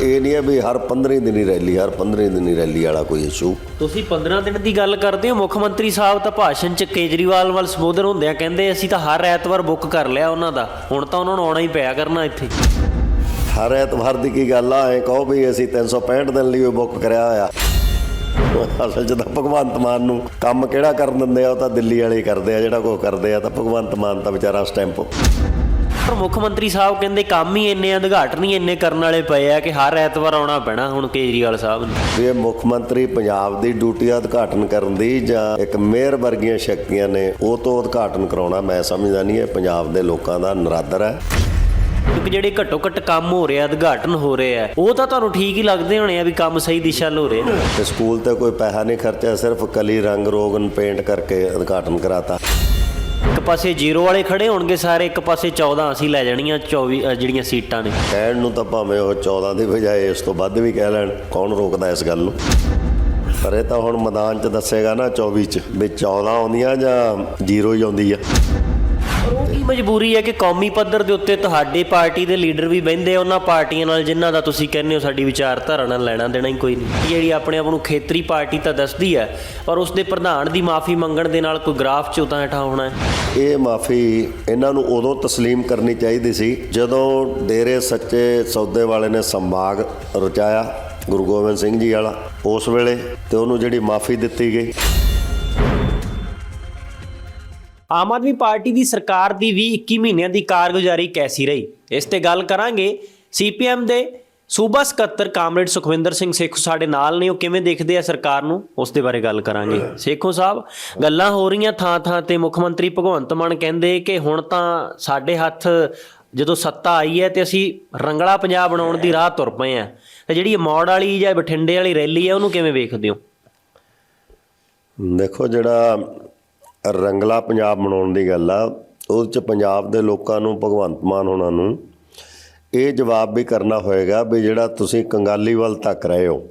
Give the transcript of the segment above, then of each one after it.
ਇਹ ਨਹੀਂ ਹੈ ਵੀ ਹਰ 15 ਦਿਨ ਹੀ ਰੈਲੀ ਹਰ 15 ਦਿਨ ਹੀ ਰੈਲੀ ਵਾਲਾ ਕੋਈ ਇਸ਼ੂ ਤੁਸੀਂ 15 ਦਿਨ ਦੀ ਗੱਲ ਕਰਦੇ ਹੋ ਮੁੱਖ ਮੰਤਰੀ ਸਾਹਿਬ ਤਾਂ ਭਾਸ਼ਣ 'ਚ ਕੇਜਰੀਵਾਲ ਵੱਲ ਸੰਬੋਧਨ ਹੁੰਦਿਆਂ ਕਹਿੰਦੇ ਅਸੀਂ ਤਾਂ ਹਰ ਐਤਵਾਰ ਬੁੱਕ ਕਰ ਲਿਆ ਉਹਨਾਂ ਦਾ ਹੁਣ ਤਾਂ ਉਹਨਾਂ ਨੂੰ ਆਉਣਾ ਹੀ ਪਿਆ ਕਰਨਾ ਇੱਥੇ। ਹਰ ਐਤਵਾਰ ਦੀ ਕੀ ਗੱਲ ਆ ਐ ਕਹੋ ਵੀ ਅਸੀਂ 365 ਦਿਨ ਲਈ ਬੁੱਕ ਕਰਿਆ ਹੋਇਆ। ਅਸਲ 'ਚ ਤਾਂ ਭਗਵੰਤ ਮਾਨ ਨੂੰ ਕੰਮ ਕਿਹੜਾ ਕਰਨ ਦਿੰਦੇ ਆ ਉਹ ਤਾਂ ਦਿੱਲੀ ਵਾਲੇ ਕਰਦੇ ਆ ਜਿਹੜਾ ਕੋਈ ਕਰਦੇ ਆ ਤਾਂ ਭਗਵੰਤ ਮਾਨ ਤਾਂ ਵਿਚਾਰਾ ਸਟੈਂਪ। ਪਰ ਮੁੱਖ ਮੰਤਰੀ ਸਾਹਿਬ ਕਹਿੰਦੇ ਕੰਮ ਹੀ ਇੰਨੇ ਉਦਘਾਟਨ ਹੀ ਇੰਨੇ ਕਰਨ ਵਾਲੇ ਪਏ ਆ ਕਿ ਹਰ ਐਤਵਾਰ ਆਉਣਾ ਪੈਣਾ ਹੁਣ ਕੇਜਰੀਵਾਲ ਸਾਹਿਬ ਨੂੰ। ਇਹ ਮੁੱਖ ਮੰਤਰੀ ਪੰਜਾਬ ਦੀ ਡਿਊਟੀ ਦਾ ਉਦਘਾਟਨ ਕਰਨ ਦੀ ਜਾਂ ਇੱਕ ਮੇਅਰ ਵਰਗੀਆਂ ਸ਼ਕਤੀਆਂ ਨੇ ਉਹ ਤੋਂ ਉਦਘਾਟਨ ਕਰਾਉਣਾ ਮੈਂ ਸਮਝਦਾ ਨਹੀਂ ਇਹ ਪੰਜਾਬ ਦੇ ਲੋਕਾਂ ਦਾ ਨਰਾਦਰ ਹੈ। ਕਿਉਂਕਿ ਜਿਹੜੇ ਘੱਟੋ ਘੱਟ ਕੰਮ ਹੋ ਰਿਹਾ ਉਦਘਾਟਨ ਹੋ ਰਿਹਾ ਉਹ ਤਾਂ ਤੁਹਾਨੂੰ ਠੀਕ ਹੀ ਲੱਗਦੇ ਹੋਣੇ ਆ ਵੀ ਕੰਮ ਸਹੀ ਦਿਸ਼ਾ 'ਲ ਰਿਹਾ। ਤੇ ਸਕੂਲ ਤੇ ਕੋਈ ਪੈਸਾ ਨਹੀਂ ਖਰਚਿਆ ਸਿਰਫ ਕਲੀ ਰੰਗ ਰੋਗਨ ਪੇਂਟ ਕਰਕੇ ਉਦਘਾਟਨ ਕਰਾਤਾ। ਪਾਸੇ ਜ਼ੀਰੋ ਵਾਲੇ ਖੜੇ ਹੋਣਗੇ ਸਾਰੇ ਇੱਕ ਪਾਸੇ 14 ਅਸੀਂ ਲੈ ਜਾਣੀਆਂ 24 ਅ, ਜਿਹੜੀਆਂ ਸੀਟਾਂ ਨੇ। ਕਹਿਣ ਨੂੰ ਤਾਂ ਭਾਵੇਂ ਉਹ 14 ਦੀ ਬਜਾਏ ਇਸ ਤੋਂ ਵੱਧ ਵੀ ਕਹਿ ਲੈਣ ਕੌਣ ਰੋਕਦਾ ਇਸ ਗੱਲ ਨੂੰ? ਪਰ ਇਹ ਤਾਂ ਹੁਣ ਮੈਦਾਨ 'ਚ ਦੱਸੇਗਾ ਨਾ 24 'ਚ ਵੀ 14 ਆਉਂਦੀਆਂ ਜਾਂ ਜ਼ੀਰੋ ਹੀ ਆਉਂਦੀ ਆ। ਮਜਬੂਰੀ ਹੈ ਕਿ ਕੌਮੀ ਪੱਧਰ ਦੇ ਉੱਤੇ ਤੁਹਾਡੇ ਪਾਰਟੀ ਦੇ ਲੀਡਰ ਵੀ ਬਹਿੰਦੇ ਆ, ਉਹਨਾਂ ਪਾਰਟੀਆਂ ਨਾਲ ਜਿਨ੍ਹਾਂ ਦਾ ਤੁਸੀਂ ਕਹਿੰਦੇ ਹੋ ਸਾਡੀ ਵਿਚਾਰਧਾਰਾ ਨਾਲ ਲੈਣਾ ਦੇਣਾ ਹੀ ਕੋਈ ਨਹੀਂ। ਜਿਹੜੀ ਆਪਣੇ ਆਪ ਨੂੰ ਖੇਤਰੀ ਪਾਰਟੀ ਤਾਂ ਦੱਸਦੀ ਹੈ ਪਰ ਉਸ ਦੇ ਪ੍ਰਧਾਨ ਦੀ ਮਾਫੀ ਮੰਗਣ ਦੇ ਨਾਲ ਕੋਈ ਗ੍ਰਾਫ 'ਚ ਉਤਾਂ ਹੇਠਾਂ ਹੋਣਾ ਹੈ। ਇਹ ਮਾਫੀ ਇਹਨਾਂ ਨੂੰ ਉਦੋਂ ਤਸਲੀਮ ਕਰਨੀ ਚਾਹੀਦੀ ਸੀ ਜਦੋਂ ਡੇਰੇ ਸੱਚੇ ਸੌਦੇ ਵਾਲੇ ਨੇ ਸੰਭਾਗ ਰਚਾਇਆ, ਗੁਰੂ ਗੋਬਿੰਦ ਸਿੰਘ ਜੀ ਵਾਲਾ, ਉਸ ਵੇਲੇ ਤੇ ਉਹਨੂੰ ਜਿਹੜੀ ਮਾਫੀ ਦਿੱਤੀ ਗਈ। ਆਮ ਆਦਮੀ ਪਾਰਟੀ ਦੀ ਸਰਕਾਰ ਦੀ ਵੀ 21 ਮਹੀਨਿਆਂ ਦੀ ਕਾਰਗੁਜ਼ਾਰੀ ਕੈਸੀ ਰਹੀ? ਇਸ ਤੇ ਗੱਲ ਕਰਾਂਗੇ ਸੀਪੀਐਮ ਦੇ ਸੂਬਾ ਸਕੱਤਰ ਕਾਮਰੇਡ ਸੁਖਵਿੰਦਰ ਸਿੰਘ ਸੇਖੋ ਸਾਡੇ ਨਾਲ ਨੇ। ਉਹ ਕਿਵੇਂ ਦੇਖਦੇ ਆ ਸਰਕਾਰ ਨੂੰ? ਉਸ ਦੇ ਬਾਰੇ ਗੱਲ ਕਰਾਂਗੇ। ਸੇਖੋ ਸਾਹਿਬ, ਗੱਲਾਂ ਹੋ ਰਹੀਆਂ ਥਾਂ ਥਾਂ ਤੇ ਮੁੱਖ ਮੰਤਰੀ ਭਗਵੰਤ ਮਾਨ ਕਹਿੰਦੇ ਕਿ ਹੁਣ ਤਾਂ ਸਾਡੇ ਹੱਥ ਜਦੋਂ ਸੱਤਾ ਆਈ ਹੈ ਤੇ ਅਸੀਂ ਰੰਗਲਾ ਪੰਜਾਬ ਬਣਾਉਣ ਦੀ ਰਾਹ ਤੁਰ ਪਏ ਆ ਤੇ ਜਿਹੜੀ ਇਹ ਮੌੜ ਵਾਲੀ ਜਾਂ ਬਠਿੰਡੇ ਵਾਲੀ ਰੈਲੀ ਹੈ, ਉਹਨੂੰ ਕਿਵੇਂ ਵੇਖਦੇ ਹੋ? ਦੇਖੋ, ਜਿਹੜਾ ਰੰਗਲਾ ਪੰਜਾਬ ਬਣਾਉਣ ਦੀ ਗੱਲ ਆ ਉਹਦੇ ਚ ਪੰਜਾਬ ਦੇ ਲੋਕਾਂ ਨੂੰ ਭਗਵੰਤ ਮਾਨ ਉਹਨਾਂ ਨੂੰ ਇਹ ਜਵਾਬ ਵੀ ਕਰਨਾ ਹੋਏਗਾ ਵੀ ਜਿਹੜਾ ਤੁਸੀਂ ਕੰਗਾਲੀ ਵੱਲ ਤੱਕ ਰਹੇ ਹੋ।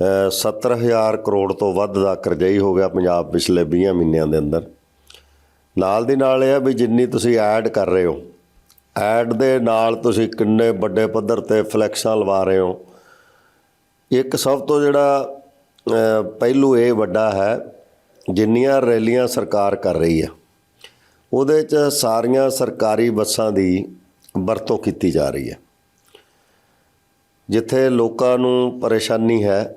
ਅ, 70000 ਕਰੋੜ ਤੋਂ ਵੱਧ ਦਾ ਕਰਜ਼ਈ ਹੋ ਗਿਆ ਪੰਜਾਬ ਪਿਛਲੇ 20 ਮਹੀਨਿਆਂ ਦੇ ਅੰਦਰ। ਨਾਲ ਦੀ ਨਾਲ ਇਹ ਆ ਵੀ ਜਿੰਨੀ ਤੁਸੀਂ ਐਡ ਕਰ ਰਹੇ ਹੋ ਐਡ ਦੇ ਨਾਲ ਤੁਸੀਂ ਕਿੰਨੇ ਵੱਡੇ ਪੱਧਰ ਤੇ ਫਲੈਕਸਾਂ ਲਵਾ ਰਹੇ ਹੋ। ਇੱਕ ਸਭ ਤੋਂ ਜਿਹੜਾ ਪਹਿਲੂ ਇਹ ਵੱਡਾ ਹੈ ਜਿੰਨੀਆਂ ਰੈਲੀਆਂ ਸਰਕਾਰ ਕਰ ਰਹੀ ਹੈ, ਉਹਦੇ 'ਚ ਸਾਰੀਆਂ ਸਰਕਾਰੀ ਬੱਸਾਂ ਦੀ ਵਰਤੋਂ ਕੀਤੀ ਜਾ ਰਹੀ ਹੈ। ਜਿੱਥੇ ਲੋਕਾਂ ਨੂੰ ਪਰੇਸ਼ਾਨੀ ਹੈ,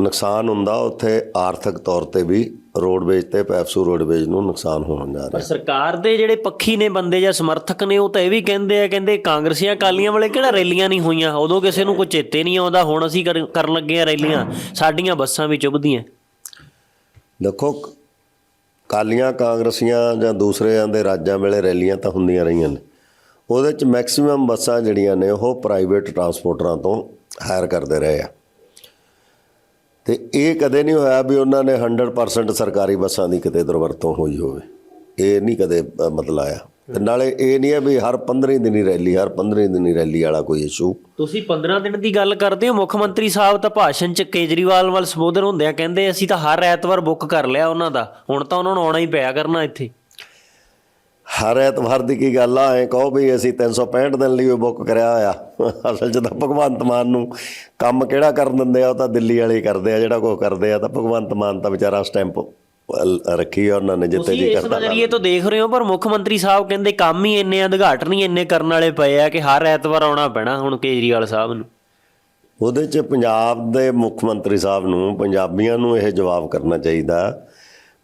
ਨੁਕਸਾਨ ਹੁੰਦਾ, ਉੱਥੇ ਆਰਥਿਕ ਤੌਰ ਤੇ ਵੀ ਰੋਡਵੇਜ ਤੇ ਪੈਪਸੂ ਰੋਡਵੇਜ ਨੂੰ ਨੁਕਸਾਨ ਹੋਣ ਜਾ ਪਰ ਰਿਹਾ ਸਰਕਾਰ ਦੇ ਜਿਹੜੇ ਪੱਖੀ ਨੇ ਬੰਦੇ ਜਾਂ ਸਮਰਥਕ ਨੇ, ਉਹ ਤਾਂ ਇਹ ਵੀ ਕਹਿੰਦੇ ਆ, ਕਹਿੰਦੇ ਕਾਂਗਰਸੀਆਂ ਕਾਲੀਆਂ ਵਾਲੇ ਕਿਹੜਾ ਰੈਲੀਆਂ ਨਹੀਂ ਹੋਈਆਂ? ਉਦੋਂ ਕਿਸੇ ਨੂੰ ਕੋਈ ਚੇਤੇ ਨਹੀਂ ਆਉਂਦਾ, ਹੁਣ ਅਸੀਂ ਕਰ- ਕਰਨ ਲੱਗੇ ਆ ਰੈਲੀਆਂ, ਸਾਡੀਆਂ ਬੱਸਾਂ ਵੀ ਚੁੱਭਦੀਆਂ। ਦੇਖੋ ਕਾਲੀਆਂ ਕਾਂਗਰਸੀਆਂ ਜਾਂ ਦੂਸਰਿਆਂ ਦੇ ਰਾਜਾਂ ਵੇਲੇ ਰੈਲੀਆਂ ਤਾਂ ਹੁੰਦੀਆਂ ਰਹੀਆਂ ਨੇ। ਉਹਦੇ ਚ ਮੈਕਸਿਮਮ ਬੱਸਾਂ ਜਿਹੜੀਆਂ ਨੇ ਉਹ ਪ੍ਰਾਈਵੇਟ ਟਰਾਂਸਪੋਰਟਰਾਂ ਤੋਂ ਹਾਇਰ ਕਰਦੇ ਰਹੇ ਆ। ਤੇ ਇਹ ਕਦੇ ਨਹੀਂ ਹੋਇਆ ਵੀ ਉਹਨਾਂ ਨੇ 100% ਸਰਕਾਰੀ ਬੱਸਾਂ ਦੀ ਕਿਤੇ ਦੁਰਵਰਤੋਂ ਹੋਈ ਹੋਵੇ। ਇਹ ਨਹੀਂ ਕਦੇ ਅ, ਮਤਲਬ ਆਇਆ ਤੇ ਨਾਲੇ ਇਹ ਨਹੀਂ ਹੈ ਵੀ ਹਰ 15 ਦਿਨ ਹੀ ਰੈਲੀ ਹਰ 15 ਦਿਨ ਹੀ ਰੈਲੀ ਵਾਲਾ ਕੋਈ ਇਸ਼ੂ ਤੁਸੀਂ 15 ਦਿਨ ਦੀ ਗੱਲ ਕਰਦੇ ਹੋ ਮੁੱਖ ਮੰਤਰੀ ਸਾਹਿਬ ਤਾਂ ਭਾਸ਼ਣ 'ਚ ਕੇਜਰੀਵਾਲ ਵੱਲ ਸੰਬੋਧਨ ਹੁੰਦਿਆਂ ਕਹਿੰਦੇ ਅਸੀਂ ਤਾਂ ਹਰ ਐਤਵਾਰ ਬੁੱਕ ਕਰ ਲਿਆ ਉਹਨਾਂ ਦਾ ਹੁਣ ਤਾਂ ਉਹਨਾਂ ਨੂੰ ਆਉਣਾ ਹੀ ਪਿਆ ਕਰਨਾ ਇੱਥੇ। ਹਰ ਐਤਵਾਰ ਦੀ ਕੀ ਗੱਲ ਆ ਐ ਕਹੋ ਵੀ ਅਸੀਂ 365 ਦਿਨ ਲਈ ਬੁੱਕ ਕਰਿਆ ਹੋਇਆ। ਅਸਲ 'ਚ ਤਾਂ ਭਗਵੰਤ ਮਾਨ ਨੂੰ ਕੰਮ ਕਿਹੜਾ ਕਰਨ ਦਿੰਦੇ ਆ ਉਹ ਤਾਂ ਦਿੱਲੀ ਵਾਲੇ ਕਰਦੇ ਆ ਜਿਹੜਾ ਕੋਈ ਕਰਦੇ ਆ ਤਾਂ ਭਗਵੰਤ ਮਾਨ ਤਾਂ ਵਿਚਾਰਾ ਸਟੈਂਪ। ਰੱਖੀ ਆ ਉਹਨਾਂ ਨੇ ਜਿੱਤੇ ਤੁਸੀਂ ਜੀ ਇਸ ਕਰਦਾ ਨਜ਼ਰੀਏ ਤੋਂ ਦੇਖ ਰਹੇ ਹੋ ਪਰ ਮੁੱਖ ਮੰਤਰੀ ਸਾਹਿਬ ਕਹਿੰਦੇ ਕੰਮ ਹੀ ਇੰਨੇ ਹੀ ਇੰਨੇ ਕਰਨ ਵਾਲੇ ਪਏ ਆ ਕਿ ਹਰ ਐਤਵਾਰ ਆਉਣਾ ਪੈਣਾ ਹੁਣ ਕੇਜਰੀਵਾਲ ਸਾਹਿਬ ਨੂੰ। ਉਹਦੇ 'ਚ ਪੰਜਾਬ ਦੇ ਮੁੱਖ ਮੰਤਰੀ ਸਾਹਿਬ ਨੂੰ ਪੰਜਾਬੀਆਂ ਨੂੰ ਇਹ ਜਵਾਬ ਕਰਨਾ ਚਾਹੀਦਾ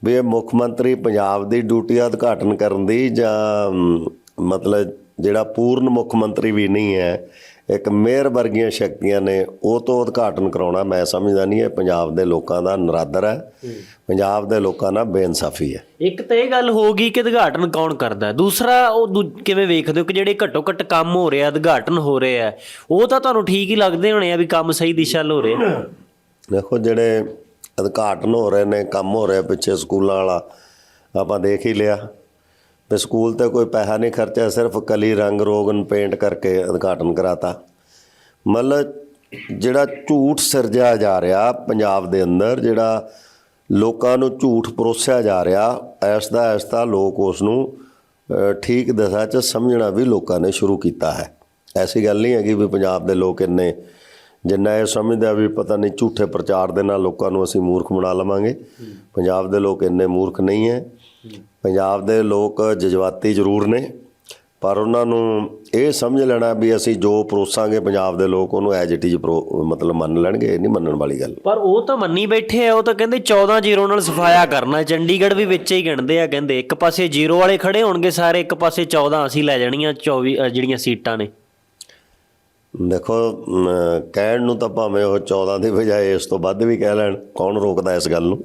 ਵੀ ਇਹ ਮੁੱਖ ਮੰਤਰੀ ਪੰਜਾਬ ਦੀ ਡਿਊਟੀ ਦਾ ਉਦਘਾਟਨ ਕਰਨ ਦੀ ਜਾਂ ਮਤਲਬ ਜਿਹੜਾ ਪੂਰਨ ਮੁੱਖ ਮੰਤਰੀ ਵੀ ਨਹੀਂ ਹੈ ਇੱਕ ਮੇਅਰ ਵਰਗੀਆਂ ਸ਼ਕਤੀਆਂ ਨੇ ਉਹ ਤੋਂ ਉਦਘਾਟਨ ਕਰਾਉਣਾ ਮੈਂ ਸਮਝਦਾ ਨਹੀਂ ਇਹ ਪੰਜਾਬ ਦੇ ਲੋਕਾਂ ਦਾ ਨਰਾਦਰ ਹੈ। ਪੰਜਾਬ ਦੇ ਲੋਕਾਂ ਨਾਲ ਬੇਇਨਸਾਫੀ ਹੈ। ਇੱਕ ਤਾਂ ਇਹ ਗੱਲ ਹੋ ਗਈ ਕਿ ਉਦਘਾਟਨ ਕੌਣ ਕਰਦਾ ਹੈ। ਦੂਸਰਾ ਉਹ ਕਿਵੇਂ ਵੇਖਦੇ ਹੋ ਕਿ ਜਿਹੜੇ ਘੱਟੋ ਘੱਟ ਕੰਮ ਹੋ ਰਿਹਾ ਉਦਘਾਟਨ ਹੋ ਰਿਹਾ ਹੈ, ਉਹ ਤਾਂ ਤੁਹਾਨੂੰ ਠੀਕ ਹੀ ਲੱਗਦੇ ਹੋਣੇ ਆ ਵੀ ਕੰਮ ਸਹੀ ਦਿਸ਼ਾ 'ਲ ਹੋ ਰਿਹਾ ਦੇਖੋ ਜਿਹੜੇ ਉਦਘਾਟਨ ਹੋ ਰਹੇ ਨੇ ਕੰਮ ਹੋ ਰਿਹਾ ਪਿੱਛੇ ਸਕੂਲਾਂ ਵਾਲਾ ਆਪਾਂ ਦੇਖ ਹੀ ਲਿਆ। ਵੀ ਸਕੂਲ ਤੇ ਕੋਈ ਪੈਸਾ ਨਹੀਂ ਖਰਚਿਆ ਸਿਰਫ ਕਲੀ ਰੰਗ ਰੋਗਨ ਪੇਂਟ ਕਰਕੇ ਉਦਘਾਟਨ ਕਰਾਤਾ। ਮਤਲਬ ਜਿਹੜਾ ਝੂਠ ਸਿਰਜਿਆ ਜਾ ਰਿਹਾ ਪੰਜਾਬ ਦੇ ਅੰਦਰ ਜਿਹੜਾ ਲੋਕਾਂ ਨੂੰ ਝੂਠ ਪਰੋਸਿਆ ਜਾ ਰਿਹਾ ਐਸ ਦਾ ਐਸ ਦਾ ਲੋਕ ਉਸ ਨੂੰ ਠੀਕ ਦਿਸ਼ਾ 'ਚ ਸਮਝਣਾ ਵੀ ਲੋਕਾਂ ਨੇ ਸ਼ੁਰੂ ਕੀਤਾ ਹੈ। ਐਸੀ ਗੱਲ ਨਹੀਂ ਹੈਗੀ ਵੀ ਪੰਜਾਬ ਦੇ ਲੋਕ ਇੰਨੇ ਜਿੰਨਾ ਇਹ ਸਮਝਦੇ ਆ ਵੀ ਪਤਾ ਨਹੀਂ ਝੂਠੇ ਪ੍ਰਚਾਰ ਦੇ ਨਾਲ ਲੋਕਾਂ ਨੂੰ ਅਸੀਂ ਮੂਰਖ ਬਣਾ ਲਵਾਂਗੇ। ਪੰਜਾਬ ਦੇ ਲੋਕ ਇੰਨੇ ਮੂਰਖ ਨਹੀਂ ਹੈ। ਪੰਜਾਬ ਦੇ ਲੋਕ ਜਜ਼ਬਾਤੀ ਜ਼ਰੂਰ ਨੇ ਪਰ ਉਹਨਾਂ ਨੂੰ ਇਹ ਸਮਝ ਲੈਣਾ ਵੀ ਅਸੀਂ ਜੋ ਪਰੋਸਾਂਗੇ ਪੰਜਾਬ ਦੇ ਲੋਕ ਉਹਨੂੰ ਐਜ ਇਟ ਇਜ਼ ਮਤਲਬ ਮੰਨ ਲੈਣਗੇ ਇਹ ਨਹੀਂ ਮੰਨਣ ਵਾਲੀ ਗੱਲ। ਪਰ ਉਹ ਤਾਂ ਮੰਨੀ ਬੈਠੇ ਆ ਉਹ ਤਾਂ ਕਹਿੰਦੇ 14 ਜ਼ੀਰੋ ਨਾਲ ਸਫਾਇਆ ਕਰਨਾ ਚੰਡੀਗੜ੍ਹ ਵੀ ਵਿੱਚ ਹੀ ਗਿਣਦੇ ਆ ਕਹਿੰਦੇ ਇੱਕ ਪਾਸੇ ਜ਼ੀਰੋ ਵਾਲੇ ਖੜੇ ਹੋਣਗੇ ਸਾਰੇ ਇੱਕ ਪਾਸੇ 14 ਅਸੀਂ ਲੈ ਜਾਣੀਆਂ 24 ਅ, ਜਿਹੜੀਆਂ ਸੀਟਾਂ ਨੇ। ਦੇਖੋ ਕਹਿਣ ਨੂੰ ਤਾਂ ਭਾਵੇਂ ਉਹ 14 ਦੀ ਬਜਾਏ ਇਸ ਤੋਂ ਵੱਧ ਵੀ ਕਹਿ ਲੈਣ ਕੌਣ ਰੋਕਦਾ ਇਸ ਗੱਲ ਨੂੰ?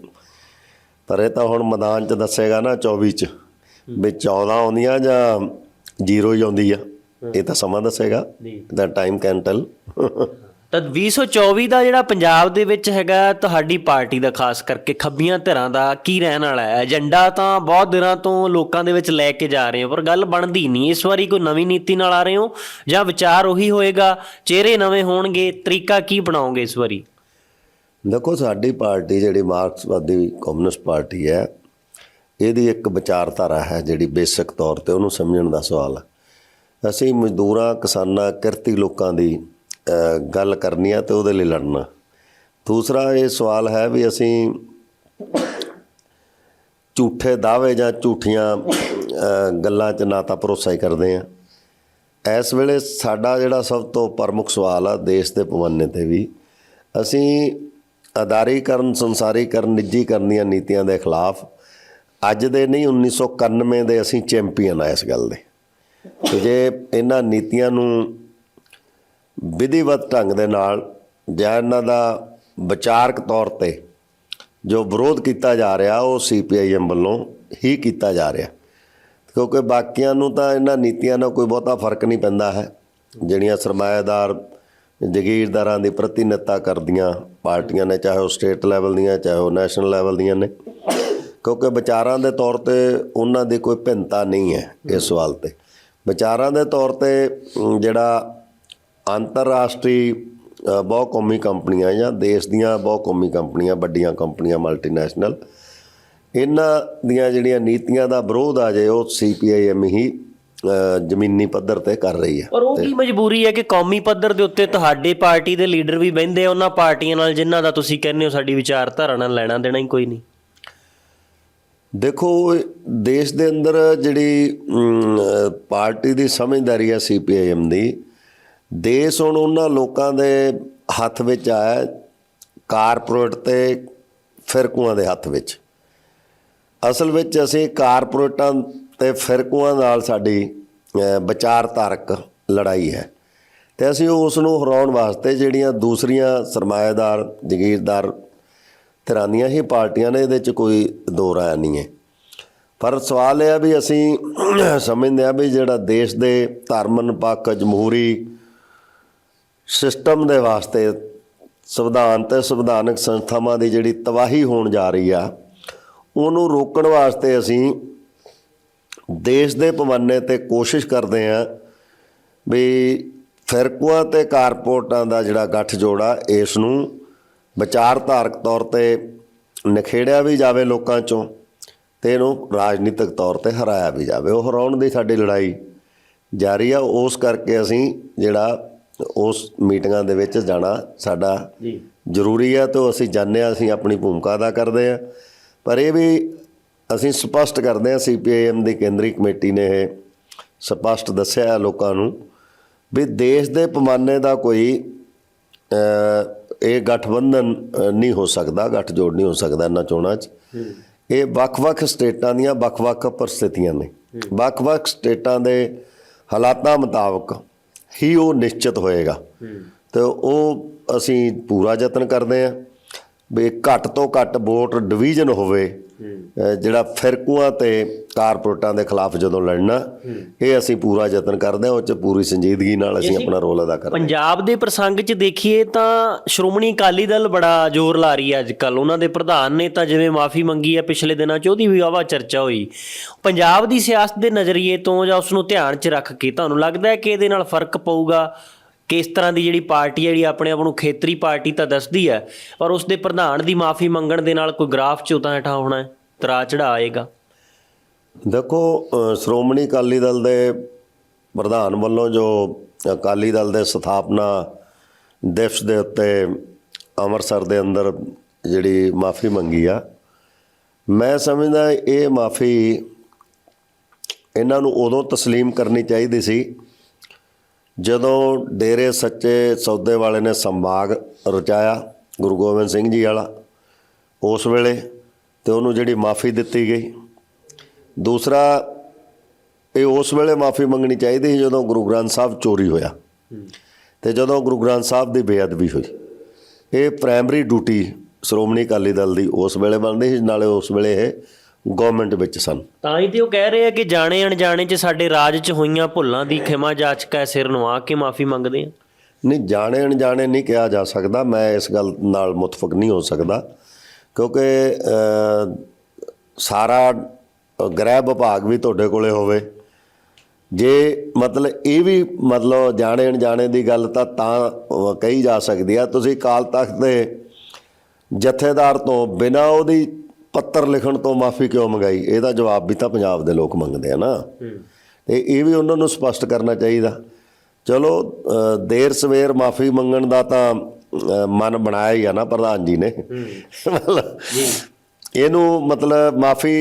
ਪਰ ਇਹ ਤਾਂ ਹੁਣ ਮੈਦਾਨ 'ਚ ਦੱਸੇਗਾ ਨਾ 24 'ਚ ਵੀ 14 ਆਉਂਦੀਆਂ ਜਾਂ ਜ਼ੀਰੋ ਹੀ ਆਉਂਦੀ ਆ ਇਹ ਤਾਂ ਸਮਾਂ ਦੱਸੇਗਾ ਦਾ ਟਾਈਮ ਕੈਨ ਟੈਲ ਤਾਂ 2024 ਦਾ ਜਿਹੜਾ ਪੰਜਾਬ ਦੇ ਵਿੱਚ ਹੈਗਾ ਤੁਹਾਡੀ ਪਾਰਟੀ ਦਾ ਖਾਸ ਕਰਕੇ ਖੱਬੀਆਂ ਧਿਰਾਂ ਦਾ ਕੀ ਰਹਿਣ ਵਾਲਾ ਹੈ? ਏਜੰਡਾ ਤਾਂ ਬਹੁਤ ਦਿਨਾਂ ਤੋਂ ਲੋਕਾਂ ਦੇ ਵਿੱਚ ਲੈ ਕੇ ਜਾ ਰਹੇ ਹੋ ਪਰ ਗੱਲ ਬਣਦੀ ਨਹੀਂ। ਇਸ ਵਾਰੀ ਕੋਈ ਨਵੀਂ ਨੀਤੀ ਨਾਲ ਆ ਰਹੇ ਹੋ ਜਾਂ ਵਿਚਾਰ ਉਹੀ ਹੋਏਗਾ ਚਿਹਰੇ ਨਵੇਂ ਹੋਣਗੇ ਤਰੀਕਾ ਕੀ ਬਣਾਓਗੇ ਇਸ ਵਾਰੀ? ਦੇਖੋ, ਸਾਡੀ ਪਾਰਟੀ ਜਿਹੜੀ ਮਾਰਕਸਵਾਦੀ ਕਮਿਊਨਿਸਟ ਪਾਰਟੀ ਹੈ, ਇਹਦੀ ਇੱਕ ਵਿਚਾਰਧਾਰਾ ਹੈ ਜਿਹੜੀ ਬੇਸਿਕ ਤੌਰ ਤੇ ਉਹਨੂੰ ਸਮਝਣ ਦਾ ਸਵਾਲ ਹੈ। ਅਸੀਂ ਮਜ਼ਦੂਰਾਂ, ਕਿਸਾਨਾਂ, ਕਿਰਤੀ ਲੋਕਾਂ ਦੀ ਗੱਲ ਕਰਨੀ ਆ ਤੇ ਉਹਦੇ ਲਈ ਲੜਨਾ। ਦੂਸਰਾ ਇਹ ਸਵਾਲ ਹੈ ਵੀ ਅਸੀਂ ਝੂਠੇ ਦਾਅਵੇ ਜਾਂ ਝੂਠੀਆਂ ਗੱਲਾਂ 'ਚ ਨਾ ਤਾਂ ਭਰੋਸਾ ਹੀ ਕਰਦੇ ਆ ਇਸ ਵੇਲੇ ਸਾਡਾ ਜਿਹੜਾ ਸਭ ਤੋਂ ਪ੍ਰਮੁੱਖ ਸਵਾਲ ਆ, ਦੇਸ਼ ਦੇ ਪਵੰਨੇ ਤੇ ਵੀ, ਅਸੀਂ ਅਦਾਰੀਕਰਨ, ਸੰਸਾਰੀਕਰਨ ਨਿੱਜੀਕਰਨ ਦੀਆਂ ਨੀਤੀਆਂ ਦੇ ਖਿਲਾਫ ਅੱਜ ਦੇ ਨਹੀਂ 1991 ਦੇ ਅਸੀਂ ਚੈਂਪੀਅਨ ਆ ਇਸ ਗੱਲ ਦੇ। ਜੇ ਇਹਨਾਂ ਨੀਤੀਆਂ ਨੂੰ ਵਿਧੀਵਤ ਢੰਗ ਦੇ ਨਾਲ ਜਾਂ ਇਹਨਾਂ ਦਾ ਵਿਚਾਰਕ ਤੌਰ ਤੇ ਜੋ ਵਿਰੋਧ ਕੀਤਾ ਜਾ ਰਿਹਾ, ਉਹ ਸੀਪੀਆਈਐਮ ਵੱਲੋਂ ਹੀ ਕੀਤਾ ਜਾ ਰਿਹਾ। ਕਿਉਂਕਿ ਬਾਕੀਆਂ ਨੂੰ ਤਾਂ ਇਹਨਾਂ ਨੀਤੀਆਂ ਨਾਲ ਕੋਈ ਬਹੁਤਾ ਫ਼ਰਕ ਨਹੀਂ ਪੈਂਦਾ ਹੈ। ਜਿਹੜੀਆਂ ਸਰਮਾਇਦਾਰ ਜਗੀਰਦਾਰਾਂ ਦੀ ਪ੍ਰਤੀਨਿਧਤਾ ਕਰਦੀਆਂ ਪਾਰਟੀਆਂ ਨੇ ਚਾਹੇ ਉਹ ਸਟੇਟ ਲੈਵਲ ਦੀਆਂ ਚਾਹੇ ਉਹ ਨੈਸ਼ਨਲ ਲੈਵਲ ਦੀਆਂ ਨੇ। ਕਿਉਂਕਿ ਵਿਚਾਰਾਂ ਦੇ ਤੌਰ ਤੇ ਉਹਨਾਂ ਦੀ ਕੋਈ ਭਿੰਨਤਾ ਨਹੀਂ ਹੈ ਇਸ ਸਵਾਲ ਤੇ। ਵਿਚਾਰਾਂ ਦੇ ਤੌਰ ਤੇ ਜਿਹੜਾ ਅੰਤਰਰਾਸ਼ਟਰੀ ਅ, ਬਹੁਕੌਮੀ ਕੰਪਨੀਆਂ ਜਾਂ ਦੇਸ਼ ਦੀਆਂ ਬਹੁਕੌਮੀ ਕੰਪਨੀਆਂ ਵੱਡੀਆਂ ਕੰਪਨੀਆਂ ਮਲਟੀਨੈਸ਼ਨਲ ਇਹਨਾਂ ਦੀਆਂ ਜਿਹੜੀਆਂ ਨੀਤੀਆਂ ਦਾ ਵਿਰੋਧ ਆ ਜੇ ਉਹ ਸੀਪੀਆਈਐਮ ਹੀ ਜ਼ਮੀਨੀ ਪੱਧਰ ਤੇ ਕਰ ਰਹੀ ਹੈ ਪਰ ਉਹ ਕੀ ਮਜਬੂਰੀ ਹੈ ਕਿ ਕੌਮੀ ਪੱਧਰ ਦੇ ਉੱਤੇ ਤੁਹਾਡੇ ਪਾਰਟੀ ਦੇ ਲੀਡਰ ਵੀ ਬਹਿੰਦੇ ਆ ਉਹਨਾਂ ਪਾਰਟੀਆਂ ਨਾਲ ਜਿਨ੍ਹਾਂ ਦਾ ਤੁਸੀਂ ਕਹਿੰਦੇ ਹੋ ਸਾਡੀ ਵਿਚਾਰਧਾਰਾ ਨਾਲ ਲੈਣਾ ਦੇਣਾ ਹੀ ਕੋਈ ਨਹੀਂ? ਦੇਖੋ ਦੇਸ਼ ਦੇ ਅੰਦਰ ਜਿਹੜੀ ਪਾਰਟੀ ਦੀ ਸਮਝਦਾਰੀ ਹੈ ਸੀਪੀਆਈਐਮ ਦੀ ਦੇਸ਼ ਹੁਣ ਉਹਨਾਂ ਲੋਕਾਂ ਦੇ ਹੱਥ ਵਿੱਚ ਆਇਆ ਕਾਰਪੋਰੇਟ ਤੇ ਫਿਰਕੂਆਂ ਦੇ ਹੱਥ ਵਿੱਚ। ਅਸਲ ਵਿੱਚ ਅਸੀਂ ਕਾਰਪੋਰੇਟਾਂ ਤੇ ਫਿਰਕੂਆਂ ਨਾਲ ਸਾਡੀ ਵਿਚਾਰਧਾਰਕ ਲੜਾਈ ਹੈ। ਤੇ ਅਸੀਂ ਉਸ ਨੂੰ ਹਰਾਉਣ ਵਾਸਤੇ ਜਿਹੜੀਆਂ ਦੂਸਰੀਆਂ ਸਰਮਾਏਦਾਰ, ਜਗੀਰਦਾਰ ਧਿਰਾਂ ਦੀਆਂ ਹੀ ਪਾਰਟੀਆਂ ਨੇ, ਇਹਦੇ 'ਚ ਕੋਈ ਦੋ ਰਾਇ ਨਹੀਂ ਹੈ। ਪਰ ਸਵਾਲ ਇਹ ਆ ਵੀ ਅਸੀਂ ਸਮਝਦੇ ਆ ਵੀ ਜਿਹੜਾ ਦੇਸ਼ ਦੇ ਧਰਮ ਨਿਰਪੱਖ ਜਮਹੂਰੀ ਸਿਸਟਮ ਦੇ ਵਾਸਤੇ ਸੰਵਿਧਾਨ ਤੇ ਸੰਵਿਧਾਨਕ ਸੰਸਥਾਵਾਂ ਦੀ ਜਿਹੜੀ ਤਬਾਹੀ ਹੋਣ ਜਾ ਰਹੀ ਆ, ਉਹਨੂੰ ਰੋਕਣ ਵਾਸਤੇ ਅਸੀਂ ਦੇਸ਼ ਦੇ ਪਵੰਨੇ ਤੇ ਕੋਸ਼ਿਸ਼ ਕਰਦੇ ਆ ਵੀ ਫਿਰਕੂਆਂ ਤੇ ਕਾਰਪੋਰਟਾਂ ਦਾ ਜਿਹੜਾ ਗੱਠ ਜੋੜਾ ਇਸ ਨੂੰ ਵਿਚਾਰਧਾਰਕ ਤੌਰ ਤੇ ਨਖੇੜਿਆ ਵੀ ਜਾਵੇ ਲੋਕਾਂ ਚੋਂ ਤੇ ਇਹਨੂੰ ਰਾਜਨੀਤਿਕ ਤੌਰ ਤੇ ਹਰਾਇਆ ਵੀ ਜਾਵੇ। ਉਹ ਹਰਾਉਣ ਦੀ ਸਾਡੀ ਲੜਾਈ ਜਾਰੀ ਆ। ਉਸ ਕਰਕੇ ਅਸੀਂ ਜਿਹੜਾ ਉਸ ਮੀਟਿੰਗਾਂ ਦੇ ਵਿੱਚ ਜਾਣਾ ਸਾਡਾ ਜੀ। ਜ਼ਰੂਰੀ ਹੈ ਤੇ ਉਹ ਅਸੀਂ ਜਾਣਦੇ ਹਾਂ ਅਸੀਂ ਆਪਣੀ ਭੂਮਿਕਾ ਅਦਾ ਕਰਦੇ ਹਾਂ। ਪਰ ਇਹ ਵੀ ਅਸੀਂ ਸਪਸ਼ਟ ਕਰਦੇ ਹਾਂ ਸੀਪੀਆਈਐਮ ਦੀ ਕੇਂਦਰੀ ਕਮੇਟੀ ਨੇ ਇਹ ਸਪਸ਼ਟ ਦੱਸਿਆ ਹੈ ਲੋਕਾਂ ਨੂੰ ਵੀ ਦੇਸ਼ ਦੇ ਪੈਮਾਨੇ ਦਾ ਕੋਈ ਇਹ ਗਠਬੰਧਨ ਨਹੀਂ ਹੋ ਸਕਦਾ ਗੱਠਜੋੜ ਨਹੀਂ ਹੋ ਸਕਦਾ ਇਹਨਾਂ ਚੋਣਾਂ 'ਚ। ਇਹ ਵੱਖ-ਵੱਖ ਸਟੇਟਾਂ ਦੀਆਂ ਵੱਖ-ਵੱਖ ਪਰਿਸਥਿਤੀਆਂ ਨੇ। ਵੱਖ-ਵੱਖ ਸਟੇਟਾਂ ਦੇ ਹਾਲਾਤਾਂ ਮੁਤਾਬਕ ਹੀ ਉਹ ਨਿਸ਼ਚਿਤ ਹੋਏਗਾ। ਤੇ ਉਹ ਅਸੀਂ ਪੂਰਾ ਯਤਨ ਕਰਦੇ ਹਾਂ। ਵੀ ਘੱਟ ਤੋਂ ਘੱਟ ਵੋਟ ਡਿਵੀਜ਼ਨ ਹੋਵੇ ਜਿਹੜਾ ਫਿਰਕੂਆਂ ਤੇ ਕਾਰਪੋਰੇਟਾਂ ਦੇ ਖਿਲਾਫ ਜਦੋਂ ਲੜਨਾ ਇਹ ਅਸੀਂ ਪੂਰਾ ਯਤਨ ਕਰਦੇ ਹਾਂ ਉਹ ਚ ਪੂਰੀ ਸੰਜੀਦਗੀ ਨਾਲ ਅਸੀਂ ਆਪਣਾ ਰੋਲ ਅਦਾ ਕਰਦੇ ਹਾਂ। ਪੰਜਾਬ ਦੇ ਪ੍ਰਸੰਗ 'ਚ ਦੇਖੀਏ ਤਾਂ ਸ਼੍ਰੋਮਣੀ ਅਕਾਲੀ ਦਲ ਬੜਾ ਜ਼ੋਰ ਲਾ ਰਹੀ ਹੈ ਅੱਜ ਕੱਲ ਉਹਨਾਂ ਦੇ ਪ੍ਰਧਾਨ ਨੇ ਤਾਂ ਜਿਵੇਂ ਮਾਫੀ ਮੰਗੀ ਹੈ ਪਿਛਲੇ ਦਿਨਾਂ 'ਚ ਉਹਦੀ ਵੀ ਵਾਵਾ ਚਰਚਾ ਹੋਈ। ਪੰਜਾਬ ਦੀ ਸਿਆਸਤ ਦੇ ਨਜ਼ਰੀਏ ਤੋਂ ਜਾਂ ਉਸ ਨੂੰ ਧਿਆਨ 'ਚ ਰੱਖ ਕੇ ਤੁਹਾਨੂੰ ਲੱਗਦਾ ਹੈ ਕਿ ਇਹਦੇ ਨਾਲ ਫ਼ਰਕ ਪਊਗਾ? ਕਿ ਇਸ ਤਰ੍ਹਾਂ ਦੀ ਜਿਹੜੀ ਪਾਰਟੀ ਹੈ ਜਿਹੜੀ ਆਪਣੇ ਆਪ ਨੂੰ ਖੇਤਰੀ ਪਾਰਟੀ ਤਾਂ ਦੱਸਦੀ ਹੈ ਪਰ ਉਸ ਦੇ ਪ੍ਰਧਾਨ ਦੀ ਮਾਫੀ ਮੰਗਣ ਦੇ ਨਾਲ ਕੋਈ ਗ੍ਰਾਫ 'ਚ ਉਤਾਂ ਹੇਠਾਂ ਹੋਣਾ ਹੈ ਤਰਾ ਚੜਾ ਆਏਗਾ ਦੇਖੋ ਅ, ਸ਼੍ਰੋਮਣੀ ਅਕਾਲੀ ਦਲ ਦੇ ਪ੍ਰਧਾਨ ਵੱਲੋਂ ਜੋ ਅਕਾਲੀ ਦਲ ਦੇ ਸਥਾਪਨਾ ਦਿਵਸ ਦੇ ਉੱਤੇ ਅੰਮ੍ਰਿਤਸਰ ਦੇ ਅੰਦਰ ਜਿਹੜੀ ਮਾਫੀ ਮੰਗੀ ਆ ਮੈਂ ਸਮਝਦਾ ਇਹ ਮਾਫੀ ਇਹਨਾਂ ਨੂੰ ਉਦੋਂ تسلیم ਕਰਨੀ ਚਾਹੀਦੀ ਸੀ ਜਦੋਂ ਡੇਰੇ ਸੱਚੇ ਸੌਦੇ ਵਾਲੇ ਨੇ ਸੰਭਾਗ ਰਚਾਇਆ, ਗੁਰੂ ਗੋਬਿੰਦ ਸਿੰਘ ਜੀ ਵਾਲਾ, ਉਸ ਵੇਲੇ ਤੇ ਉਹਨੂੰ ਜਿਹੜੀ ਮਾਫੀ ਦਿੱਤੀ ਗਈ। ਦੂਸਰਾ, ਇਹ ਉਸ ਵੇਲੇ ਮਾਫੀ ਮੰਗਣੀ ਚਾਹੀਦੀ ਸੀ ਜਦੋਂ ਗੁਰੂ ਗ੍ਰੰਥ ਸਾਹਿਬ ਚੋਰੀ ਹੋਇਆ। ਤੇ ਜਦੋਂ ਗੁਰੂ ਗ੍ਰੰਥ ਸਾਹਿਬ ਦੀ ਬੇਅਦਬੀ ਹੋਈ, ਇਹ ਪ੍ਰਾਇਮਰੀ ਡਿਊਟੀ ਸ਼੍ਰੋਮਣੀ ਅਕਾਲੀ ਦਲ ਦੀ ਉਸ ਵੇਲੇ ਬਣਦੀ ਸੀ, ਨਾਲੇ ਉਸ ਵੇਲੇ ਇਹ ਗਵਰਨਮੈਂਟ ਵਿੱਚ ਸਨ। ਤਾਂ ਹੀ ਤੇ ਉਹ ਕਹਿ ਰਹੇ ਆ ਕਿ ਜਾਣੇ ਅਣਜਾਣੇ 'ਚ ਸਾਡੇ ਰਾਜ 'ਚ ਹੋਈਆਂ ਭੁੱਲਾਂ ਦੀ ਖਿਮਾ ਜਾਚਕ ਸਿਰ ਨਵਾ ਕੇ ਮਾਫੀ ਮੰਗਦੇ ਆ। ਨਹੀਂ ਜਾਣੇ ਅਣਜਾਣੇ ਨਹੀਂ ਕਿਹਾ ਜਾ ਸਕਦਾ। ਮੈਂ ਇਸ ਗੱਲ ਨਾਲ ਮੁਤਫਕ ਨਹੀਂ ਹੋ ਸਕਦਾ। ਕਿਉਂਕਿ ਸਾਰਾ ਗ੍ਰਹਿ ਵਿਭਾਗ ਵੀ ਤੁਹਾਡੇ ਕੋਲੇ ਹੋਵੇ। ਜੇ ਮਤਲਬ ਇਹ ਵੀ ਮਤਲਬ ਜਾਣੇ ਅਣਜਾਣੇ ਦੀ ਗੱਲ ਤਾਂ ਤਾਂ ਕਹੀ ਜਾ ਸਕਦੀ ਆ। ਤੁਸੀਂ ਕਾਲ ਤਖਤ ਦੇ ਜਥੇਦਾਰ ਤੋਂ ਬਿਨਾਂ ਉਹਦੀ ਪੱਤਰ ਲਿਖਣ ਤੋਂ ਮਾਫੀ ਕਿਉਂ ਮੰਗਾਈ? ਇਹਦਾ ਜਵਾਬ ਵੀ ਤਾਂ ਪੰਜਾਬ ਦੇ ਲੋਕ ਮੰਗਦੇ ਆ ਨਾ। ਤੇ ਇਹ ਵੀ ਉਹਨਾਂ ਨੂੰ ਸਪਸ਼ਟ ਕਰਨਾ ਚਾਹੀਦਾ। ਚਲੋ ਦੇਰ ਸਵੇਰ ਮਾਫੀ ਮੰਗਣ ਦਾ ਤਾਂ ਮਨ ਬਣਾਇਆ ਹੀ ਆ ਨਾ ਪ੍ਰਧਾਨ ਜੀ ਨੇ। ਇਹਨੂੰ ਮਤਲਬ ਮਾਫੀ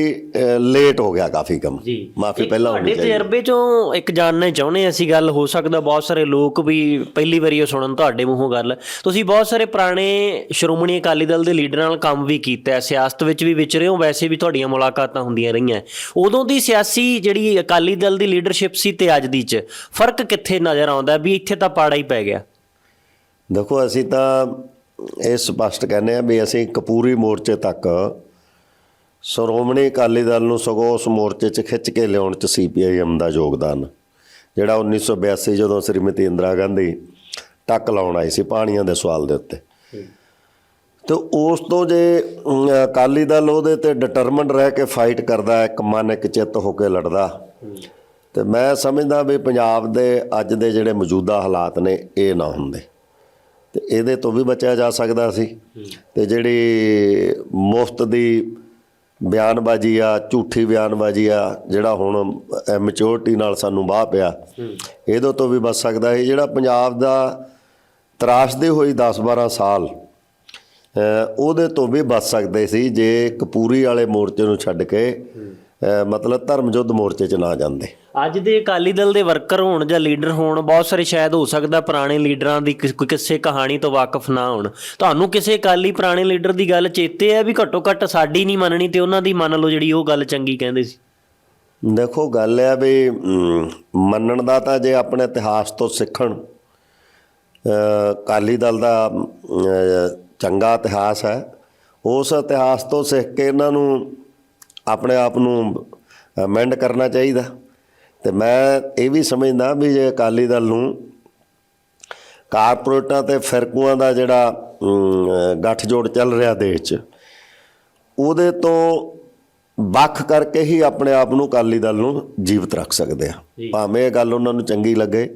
ਲੇਟ ਹੋ ਗਿਆ ਕਾਫੀ ਕੰਮ। ਮਾਫੀ ਪਹਿਲਾਂ ਹੋਣੀ ਤੁਹਾਡੇ ਚਾਹੀਦੀ। ਤਜਰਬੇ ਚੋਂ ਇੱਕ ਜਾਣਨਾ ਚਾਹੁੰਦੇ ਅਸੀਂ ਗੱਲ ਹੋ ਸਕਦਾ ਬਹੁਤ ਸਾਰੇ ਲੋਕ ਵੀ ਪਹਿਲੀ ਵਾਰੀ ਉਹ ਸੁਣਨ ਤੁਹਾਡੇ ਮੂੰਹੋਂ ਗੱਲ। ਤੁਸੀਂ ਬਹੁਤ ਸਾਰੇ ਪੁਰਾਣੇ ਸ਼੍ਰੋਮਣੀ ਅਕਾਲੀ ਦਲ ਦੇ ਲੀਡਰਾਂ ਨਾਲ ਕੰਮ ਵੀ ਕੀਤਾ ਹੈ ਸਿਆਸਤ ਵਿੱਚ ਵੀ ਵਿਚਰੇ ਹੋ ਵੈਸੇ ਵੀ ਤੁਹਾਡੀਆਂ ਮੁਲਾਕਾਤਾਂ ਹੁੰਦੀਆਂ ਰਹੀਆਂ। ਉਦੋਂ ਦੀ ਸਿਆਸੀ ਜਿਹੜੀ ਅਕਾਲੀ ਦਲ ਦੀ ਲੀਡਰਸ਼ਿਪ ਸੀ ਤੇ ਅੱਜ ਦੀ ਚ ਫ਼ਰਕ ਕਿੱਥੇ ਨਜ਼ਰ ਆਉਂਦਾ ਵੀ ਇੱਥੇ ਤਾਂ ਪਾੜਾ ਹੀ ਪੈ ਗਿਆ। ਦੇਖੋ ਅਸੀਂ ਤਾਂ ਇਹ ਸਪਸ਼ਟ ਕਹਿੰਦੇ ਆ ਵੀ ਅਸੀਂ ਕਪੂਰੀ ਮੋਰਚੇ ਤੱਕ ਸ਼੍ਰੋਮਣੀ ਅਕਾਲੀ ਦਲ ਨੂੰ ਸਗੋਂ ਉਸ ਮੋਰਚੇ 'ਚ ਖਿੱਚ ਕੇ ਲਿਆਉਣ 'ਚ ਸੀਪੀਆਈਐਮ ਦਾ ਯੋਗਦਾਨ। ਜਿਹੜਾ 1982 ਜਦੋਂ ਸ੍ਰੀਮਤੀ ਇੰਦਰਾ ਗਾਂਧੀ ਟੱਕ ਲਾਉਣ ਆਈ ਸੀ ਪਾਣੀਆਂ ਦੇ ਸਵਾਲ ਦੇ ਉੱਤੇ। ਤੇ ਉਸ ਤੋਂ ਜੇ ਅਕਾਲੀ ਦਲ ਉਹਦੇ ਤੇ ਡਿਟਰਮਿੰਡ ਰਹਿ ਕੇ ਫਾਈਟ ਕਰਦਾ, ਇੱਕ ਮਨ ਇੱਕ ਚਿੱਤ ਹੋ ਕੇ ਲੜਦਾ। ਤੇ ਮੈਂ ਸਮਝਦਾ ਵੀ ਪੰਜਾਬ ਦੇ ਅੱਜ ਦੇ ਜਿਹੜੇ ਮੌਜੂਦਾ ਹਾਲਾਤ ਨੇ, ਇਹ ਨਾ ਹੁੰਦੇ। ਤੇ ਇਹਦੇ ਤੋਂ ਵੀ ਬਚਿਆ ਜਾ ਸਕਦਾ ਸੀ। ਤੇ ਜਿਹੜੀ ਮੁਫਤ ਦੀ ਬਿਆਨਬਾਜ਼ੀ ਆ ਝੂਠੀ ਬਿਆਨਬਾਜ਼ੀ ਆ ਜਿਹੜਾ ਹੁਣ ਮੈਚੁਰਿਟੀ ਨਾਲ ਸਾਨੂੰ ਬਾਹ ਪਿਆ। ਇਹਦੇ ਤੋਂ ਵੀ ਬਚ ਸਕਦਾ ਹੈ ਜਿਹੜਾ ਪੰਜਾਬ ਦਾ ਤਰਾਸ਼ਦੇ ਹੋਈ 10 12 ਸਾਲ ਉਹਦੇ ਤੋਂ ਵੀ ਬਚ ਸਕਦੇ ਸੀ ਜੇ ਕਪੂਰੀ ਵਾਲੇ ਮੋਰਚੇ ਨੂੰ ਛੱਡ ਕੇ ਮਤਲਬ ਧਰਮ ਯੁੱਧ ਮੋਰਚੇ 'ਚ ਨਾ ਜਾਂਦੇ। ਅੱਜ ਦੇ ਅਕਾਲੀ ਦਲ ਦੇ ਵਰਕਰ ਹੋਣ ਜਾਂ ਲੀਡਰ ਹੋਣ ਬਹੁਤ ਸਾਰੇ ਸ਼ਾਇਦ ਹੋ ਸਕਦਾ ਪੁਰਾਣੇ ਲੀਡਰਾਂ ਦੀ ਕੋਈ ਕਿਸੇ ਕਹਾਣੀ ਤੋਂ ਵਾਕਿਫ ਨਾ ਹੋਣ। ਤੁਹਾਨੂੰ ਕਿਸੇ ਅਕਾਲੀ ਪੁਰਾਣੇ ਲੀਡਰ ਦੀ ਗੱਲ ਚੇਤੇ ਹੈ ਵੀ ਘੱਟੋ ਘੱਟ ਸਾਡੀ ਨਹੀਂ ਮੰਨਣੀ ਤੇ ਉਹਨਾਂ ਦੀ ਮੰਨ ਲਓ ਜਿਹੜੀ ਉਹ ਗੱਲ ਚੰਗੀ ਕਹਿੰਦੇ ਸੀ? ਦੇਖੋ ਗੱਲ ਆ ਵੀ ਮੰਨਣ ਦਾ ਤਾਂ ਜੇ ਆਪਣੇ ਇਤਿਹਾਸ ਤੋਂ ਸਿੱਖਣ ਅਕਾਲੀ ਦਲ ਦਾ ਚੰਗਾ ਇਤਿਹਾਸ ਹੈ। ਉਸ ਇਤਿਹਾਸ ਤੋਂ ਸਿੱਖ ਕੇ ਇਹਨਾਂ ਨੂੰ ਆਪਣੇ ਆਪ ਨੂੰ ਅਮੈਂਡ ਕਰਨਾ ਚਾਹੀਦਾ। ਤੇ ਮੈਂ ਇਹ ਵੀ ਸਮਝਦਾ ਵੀ ਜੇ ਅਕਾਲੀ ਦਲ ਨੂੰ ਕਾਰਪੋਰੇਟਾਂ ਤੇ ਫਿਰਕੂਆਂ ਦਾ ਜਿਹੜਾ ਗੱਠਜੋੜ ਚੱਲ ਰਿਹਾ ਦੇਸ਼ 'ਚ ਉਹਦੇ ਤੋਂ ਵੱਖ ਕਰਕੇ ਹੀ ਆਪਣੇ ਆਪ ਨੂੰ ਅਕਾਲੀ ਦਲ ਨੂੰ ਜੀਵਤ ਰੱਖ ਸਕਦੇ ਆ। ਭਾਵੇਂ ਇਹ ਗੱਲ ਉਹਨਾਂ ਨੂੰ ਚੰਗੀ ਲੱਗੇ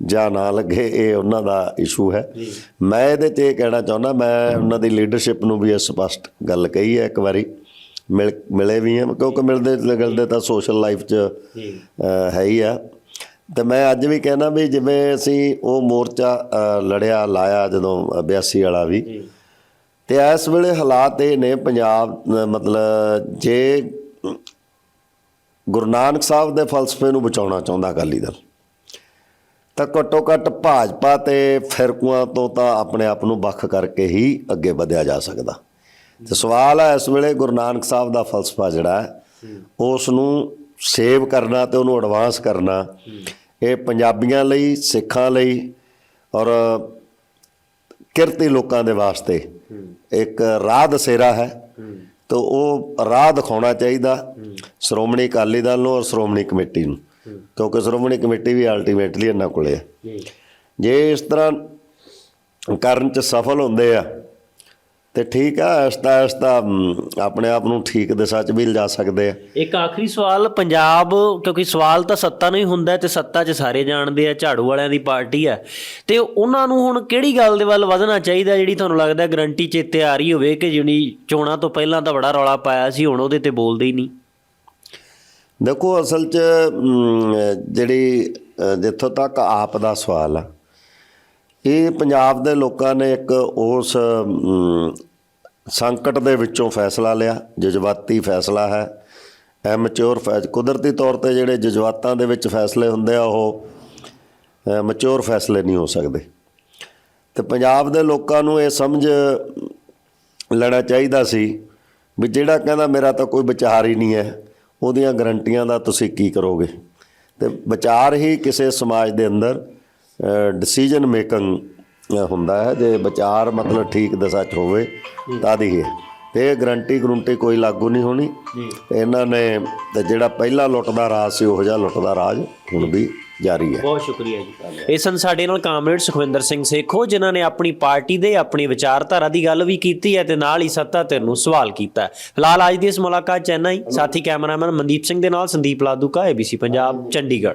ਜਾਂ ਨਾ ਲੱਗੇ ਇਹ ਉਹਨਾਂ ਦਾ ਇਸ਼ੂ ਹੈ। ਮੈਂ ਇਹਦੇ ਇਹ ਕਹਿਣਾ ਚਾਹੁੰਦਾ ਮੈਂ ਉਹਨਾਂ ਦੀ ਲੀਡਰਸ਼ਿਪ ਨੂੰ ਵੀ ਇਹ ਸਪਸ਼ਟ ਗੱਲ ਕਹੀ ਹੈ ਇੱਕ ਵਾਰੀ। ਮਿਲ ਮਿਲੇ ਵੀ ਹਾਂ ਕਿਉਂਕਿ ਮਿਲਦੇ ਲੱਗਦੇ ਤਾਂ ਸੋਸ਼ਲ ਲਾਈਫ 'ਚ ਹੈ ਹੀ ਆ। ਤੇ ਮੈਂ ਅੱਜ ਵੀ ਕਹਿਣਾ ਵੀ ਜਿਵੇਂ ਅਸੀਂ ਉਹ ਮੋਰਚਾ ਲੜਿਆ ਲਾਇਆ ਜਦੋਂ 82 ਵਾਲਾ ਵੀ ਤੇ ਇਸ ਵੇਲੇ ਹਾਲਾਤ ਇਹ ਨੇ ਪੰਜਾਬ ਮਤਲਬ ਜੇ ਗੁਰੂ ਨਾਨਕ ਸਾਹਿਬ ਦੇ ਫਲਸਫੇ ਨੂੰ ਬਚਾਉਣਾ ਚਾਹੁੰਦਾ ਅਕਾਲੀ ਦਲ ਤਾਂ ਘੱਟੋ ਘੱਟ ਭਾਜਪਾ ਤੇ ਫਿਰਕੂਆਂ ਤੋਂ ਤਾਂ ਆਪਣੇ ਆਪ ਨੂੰ ਵੱਖ ਕਰਕੇ ਹੀ ਅੱਗੇ ਵਧਿਆ ਜਾ ਸਕਦਾ। ਤੇ ਸਵਾਲ ਹੈ ਇਸ ਵੇਲੇ ਗੁਰੂ ਨਾਨਕ ਸਾਹਿਬ ਦਾ ਫਲਸਫਾ ਜਿਹੜਾ ਹੈ ਉਸ ਨੂੰ ਸੇਵ ਕਰਨਾ ਤੇ ਉਹਨੂੰ ਐਡਵਾਂਸ ਕਰਨਾ। ਇਹ ਪੰਜਾਬੀਆਂ ਲਈ ਸਿੱਖਾਂ ਲਈ ਔਰ ਕਿਰਤੀ ਲੋਕਾਂ ਦੇ ਵਾਸਤੇ ਇੱਕ ਰਾਹ ਦਸੇਰਾ ਹੈ। ਤਾਂ ਉਹ ਰਾਹ ਦਿਖਾਉਣਾ ਚਾਹੀਦਾ ਸ਼੍ਰੋਮਣੀ ਅਕਾਲੀ ਦਲ ਨੂੰ ਔਰ ਸ਼੍ਰੋਮਣੀ ਕਮੇਟੀ ਨੂੰ ਕਿਉਂਕਿ ਸ਼੍ਰੋਮਣੀ ਕਮੇਟੀ ਵੀ ਅਲਟੀਮੇਟਲੀ ਇਹਨਾਂ ਕੋਲੇ ਹੈ। ਜੇ ਇਸ ਤਰ੍ਹਾਂ ਕਰਨ ਚ ਸਫਲ ਹੁੰਦੇ ਆ ਤੇ ਠੀਕ ਆ ਅਸਤਾ ਅਸਤਾ ਆਪਣੇ ਆਪ ਨੂੰ ਠੀਕ ਦਿਸ਼ਾ ਚ ਵੀ ਲਿਜਾ ਸਕਦੇ ਆ। ਇੱਕ ਆਖਰੀ ਸਵਾਲ ਪੰਜਾਬ ਕਿਉਂਕਿ ਸਵਾਲ ਤਾਂ ਸੱਤਾ ਨੂੰ ਹੀ ਹੁੰਦਾ ਤੇ ਸੱਤਾ 'ਚ ਸਾਰੇ ਜਾਣਦੇ ਆ ਝਾੜੂ ਵਾਲਿਆਂ ਦੀ ਪਾਰਟੀ ਆ। ਤੇ ਉਹਨਾਂ ਨੂੰ ਹੁਣ ਕਿਹੜੀ ਗੱਲ ਦੇ ਵੱਲ ਵਧਣਾ ਚਾਹੀਦਾ ਜਿਹੜੀ ਤੁਹਾਨੂੰ ਲੱਗਦਾ ਗਰੰਟੀ ਚੇਤੇ ਆ ਰਹੀ ਹੋਵੇ ਕਿ ਜਿਹੜੀ ਚੋਣਾਂ ਤੋਂ ਪਹਿਲਾਂ ਤਾਂ ਬੜਾ ਰੌਲਾ ਪਾਇਆ ਸੀ ਹੁਣ ਉਹਦੇ ਤੇ ਬੋਲਦੇ ਹੀ ਨਹੀਂ? ਦੇਖੋ ਅਸਲ 'ਚ ਜਿਹੜੀ ਜਿੱਥੋਂ ਤੱਕ ਆਪ ਦਾ ਸਵਾਲ ਆ ਇਹ ਪੰਜਾਬ ਦੇ ਲੋਕਾਂ ਨੇ ਇੱਕ ਉਸ ਸੰਕਟ ਦੇ ਵਿੱਚੋਂ ਫੈਸਲਾ ਲਿਆ, ਜਜ਼ਬਾਤੀ ਫੈਸਲਾ ਹੈ। ਐਮਚਿਓਰ ਫੈਸ, ਕੁਦਰਤੀ ਤੌਰ ਤੇ ਜਿਹੜੇ ਜਜ਼ਬਾਤਾਂ ਦੇ ਵਿੱਚ ਫੈਸਲੇ ਹੁੰਦੇ ਆ, ਉਹ ਮੈਚੁਰ ਫੈਸਲੇ ਨਹੀਂ ਹੋ ਸਕਦੇ। ਤੇ ਪੰਜਾਬ ਦੇ ਲੋਕਾਂ ਨੂੰ ਇਹ ਸਮਝ ਲੈਣਾ ਚਾਹੀਦਾ ਸੀ ਵੀ ਜਿਹੜਾ ਕਹਿੰਦਾ ਮੇਰਾ ਤਾਂ ਕੋਈ ਵਿਚਾਰ ਹੀ ਨਹੀਂ ਹੈ, ਉਹਦੀਆਂ ਗਰੰਟੀਆਂ ਦਾ ਤੁਸੀਂ ਕੀ ਕਰੋਗੇ? ਤੇ ਵਿਚਾਰ ਹੀ ਕਿਸੇ ਸਮਾਜ ਦੇ ਅੰਦਰ ਡਿਸੀਜਨ ਮੇਕਿੰਗ ਹੁੰਦਾ ਹੈ ਜੇ ਵਿਚਾਰ ਮਤਲਬ ਠੀਕ ਦਸ਼ਾ 'ਚ ਹੋਵੇ ਤਾਂ ਦੀ ਹੈ। ਤੇ ਇਹ ਗਰੰਟੀ ਗਰੰਟੀ ਕੋਈ ਲਾਗੂ ਨਹੀਂ ਹੋਣੀ। ਤੇ ਇਹਨਾਂ ਨੇ ਤੇ ਜਿਹੜਾ ਪਹਿਲਾ ਲੁੱਟ ਦਾ ਰਾਜ ਸੀ ਉਹ ਜਿਹਾ ਲੁੱਟ ਦਾ ਰਾਜ ਹੁਣ ਵੀ ਜਾਰੀ ਹੈ। ਬਹੁਤ ਸ਼ੁਕਰੀਆ ਜੀ। ਇਹ ਸਨ ਸਾਡੇ ਨਾਲ ਕਾਮਰੇਡ ਸੁਖਵਿੰਦਰ ਸਿੰਘ ਸੇਖੋ ਜਿਨ੍ਹਾਂ ਨੇ ਆਪਣੀ ਪਾਰਟੀ ਦੇ ਆਪਣੀ ਵਿਚਾਰਧਾਰਾ ਦੀ ਗੱਲ ਵੀ ਕੀਤੀ ਹੈ ਤੇ ਨਾਲ ਹੀ ਸੱਤਾ ਧਿਰ ਨੂੰ ਸਵਾਲ ਕੀਤਾ ਹੈ। ਫਿਲਹਾਲ ਅੱਜ ਦੀ ਇਸ ਮੁਲਾਕਾਤ ਚੈਨਈ ਸਾਥੀ ਕੈਮਰਾਮੈਨ ਮਨਦੀਪ ਸਿੰਘ ਦੇ ਨਾਲ ਸੰਦੀਪ ਲਾਦੂਕਾ ABC ਪੰਜਾਬ ਚੰਡੀਗੜ੍ਹ।